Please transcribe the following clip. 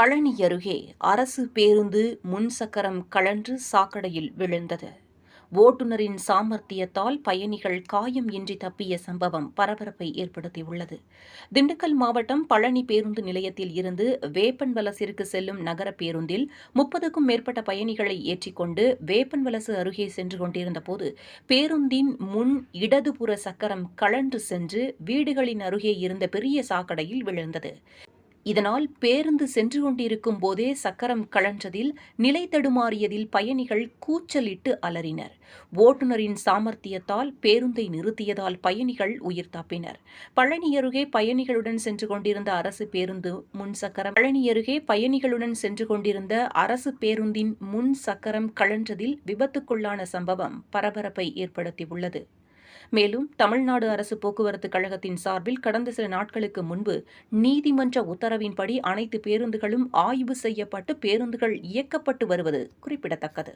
பழனி அருகே அரசு பேருந்து முன்சக்கரம் கழன்று சாக்கடையில் விழுந்தது. ஓட்டுநரின் சாமர்த்தியத்தால் பயணிகள் காயம் இன்றி தப்பிய சம்பவம் பரபரப்பை ஏற்படுத்தியுள்ளது. திண்டுக்கல் மாவட்டம் பழனி பேருந்து நிலையத்தில் இருந்து வேப்பன்வலசிற்கு செல்லும் நகர பேருந்தில் முப்பதுக்கும் மேற்பட்ட பயணிகளை ஏற்றிக்கொண்டு வேப்பன்வலசு அருகே சென்று கொண்டிருந்தபோது பேருந்தின் முன் இடதுபுற சக்கரம் கழன்று சென்று வீடுகளின் அருகே இருந்த பெரிய சாக்கடையில் விழுந்தது. இதனால் பேருந்து சென்று கொண்டிருக்கும் போதே சக்கரம் கழன்றதில் நிலை தடுமாறியதில் பயணிகள் கூச்சலிட்டு அலறினர். ஓட்டுநரின் சாமர்த்தியத்தால் பேருந்தை நிறுத்தியதால் பயணிகள் உயிர் தப்பினர். பழனி அருகே பயணிகளுடன் சென்று கொண்டிருந்த அரசு பேருந்து முன் சக்கரம் பழனி அருகே பயணிகளுடன் சென்று கொண்டிருந்த அரசு பேருந்தின் முன் சக்கரம் கழன்றதில் விபத்துக்குள்ளான சம்பவம் பரபரப்பை ஏற்படுத்தியுள்ளது. மேலும் தமிழ்நாடு அரசு போக்குவரத்து கழகத்தின் சார்பில் கடந்த சில நாட்களுக்கு முன்பு நீதிமன்ற உத்தரவின்படி அனைத்து பேருந்துகளும் ஆய்வு செய்யப்பட்டு பேருந்துகள் இயக்கப்பட்டு வருவது குறிப்பிடத்தக்கது.